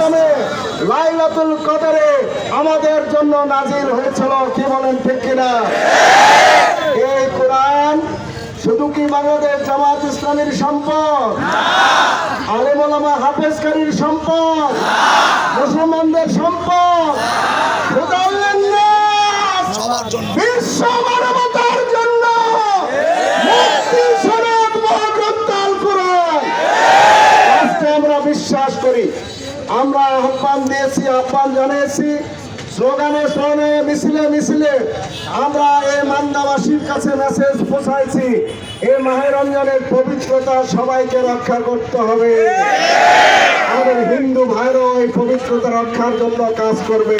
মাধ্যমে লাইলাতুল কদরে আমাদের জন্য নাজিল হয়েছিল কি বলেন ঠিক কিনা? এই কোরআন শুধু কি বাংলাদেশ জামাত ইসলামের সম্পদ? আলেমা হাফেজকারীর সম্পদ? মুসলমানদের সম্পদ? বিশ্ব মানবতার জন্য! আমরা বিশ্বাস করি আমরা আহ্বান দিয়েছি, আহ্বান জানিয়েছি, স্লোগানে স্লোগানে মিছিলে মিছিলে। আমরা এই মান্দাবাসীর কাছে মেসেজ পৌঁছাইছি এই মাহে রমজানের পবিত্রতা সবাইকে রক্ষা করতে হবে। আমাদের হিন্দু ভাইরাও এই পবিত্রতা রক্ষার জন্য কাজ করবে।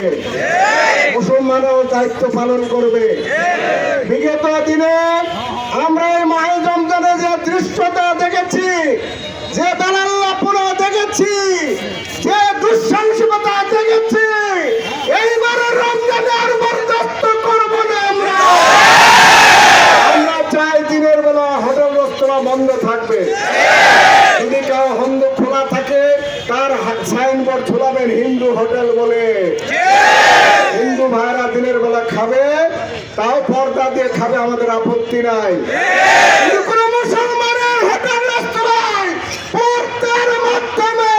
মুসলমানও দায়িত্ব পালন করবে। বিগত দিনে আমরা এই মাহে রমজানে যে দৃশ্যটা দেখেছি, যে দালাল্লাপুরা দেখেছি যে দুঃসাহসিকতা দেখেছি এইবারে রমজানে আর বরদাস্ত করব না আমরা। আমরা চাই দিনের বেলা বন্ধ থাকবে। যদি কেউ খোলা থাকে, তার সাইনবোর্ড হিন্দু হোটেল বলে। হিন্দু ভাইরা দিনের বেলা খাবে, তাও পর্দা দিয়ে খাবে, আমাদের আপত্তি নাই। কোনো মুসলমানের হোটেল রেস্তোরাঁয় পর্দার মাধ্যমে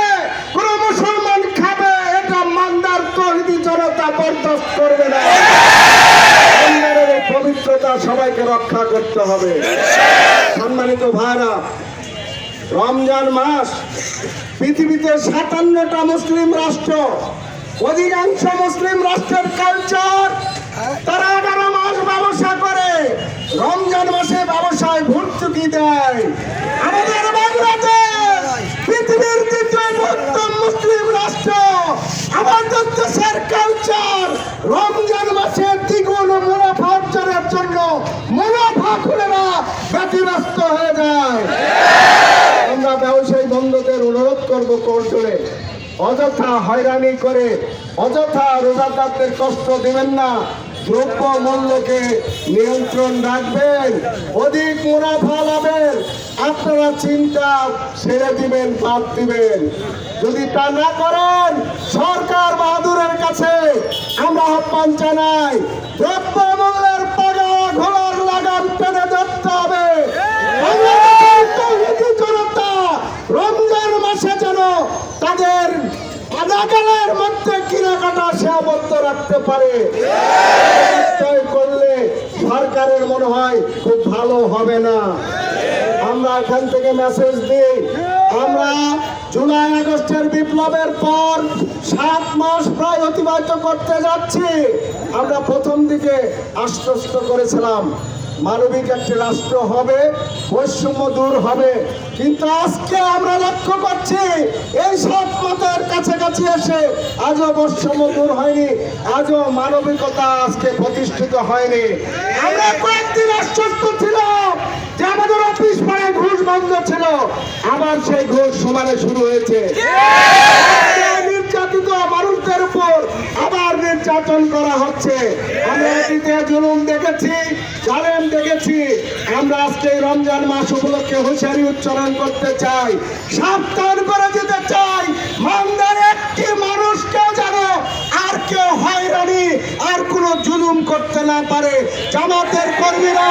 কোনো মুসলমান খাবে এটা মান্দার তহিদি জনতা বরদাস্ত করবে না রমজানের এই পবিত্রতা সবাইকে রক্ষা করতে হবে। সম্মানিত ভাইরা, রমজান মাস পৃথিবীতে সাতান্নটা মুসলিম রাষ্ট্র, অধিকাংশ মুসলিম রাষ্ট্রের কালচার তারা এগারো মাস ব্যবসা করে, রমজান মাসে ব্যবসায় ভর্তুকি দেয়। আমাদের বাংলাদেশ পৃথিবীর দ্বিতীয় মুসলিম রাষ্ট্র। আমাদের দেশের কালচার রমজান মাসে দ্বিগুণ মুনাফা অর্জনের জন্য মুনাফা খুলেরা ব্যতিব্যস্ত হয়ে যায়। আমরা ব্যবসায়ী বন্ধুদের অনুরোধ করব কোর্টে অযথা হয়রানি করে, অযথা রোজাদারদের কষ্ট দেবেন না। দ্রব্য মূল্যকে নিয়ন্ত্রণ রাখবেন, অধিক মুনাফা লাভের। আপনারা চিন্তা ছেড়ে দিবেন, বাদ দিবেন। যদি তা না করেন, সরকার বাহাদুরের কাছে আমরা আহ্বান জানাই আদাকালের মধ্যে কেনাকাটা সীমাবদ্ধ রাখতে পারে। নিশ্চয় করলে সরকারের মনে হয় খুব ভালো হবে না। আমরা এখান থেকে মেসেজ দিই। আমরা জুলাই, আগস্টের বিপ্লবের পর সাত মাস প্রায় অতিবাহিত করতে যাচ্ছি। আমরা প্রথম দিকে আশ্বস্ত করেছিলাম। মানবিক একটি রাষ্ট্র হবে বৈষম্য দূর হবে। কিন্তু আজকে আমরা লক্ষ্য করছি এই সব মতের কাছাকাছি এসে আজও বৈষম্য দূর হয়নি আজও মানবিকতা আজকে প্রতিষ্ঠিত হয়নি। আমরা কয়েকদিন আশ্বস্ত ছিলাম যে আমাদের অফিস পাড়ে ঘুষ বন্ধ ছিল আবার সেই ঘুষ সমানে শুরু হয়েছে। নির্যাতিত আবার নির্যাতন করা হচ্ছে। আমরা জুলুম দেখেছি, জালেম দেখেছি। আমরা আজকে রমজান মাস উপলক্ষে হুঁশিয়ারি উচ্চারণ করতে চাই। সাবধান করে দিতে চাই, মান্দার একটি মানুষকে জানো আর কেউ হয়রানি, আর কোনো জুলুম করতে না পারে। জামাতের কর্মীরা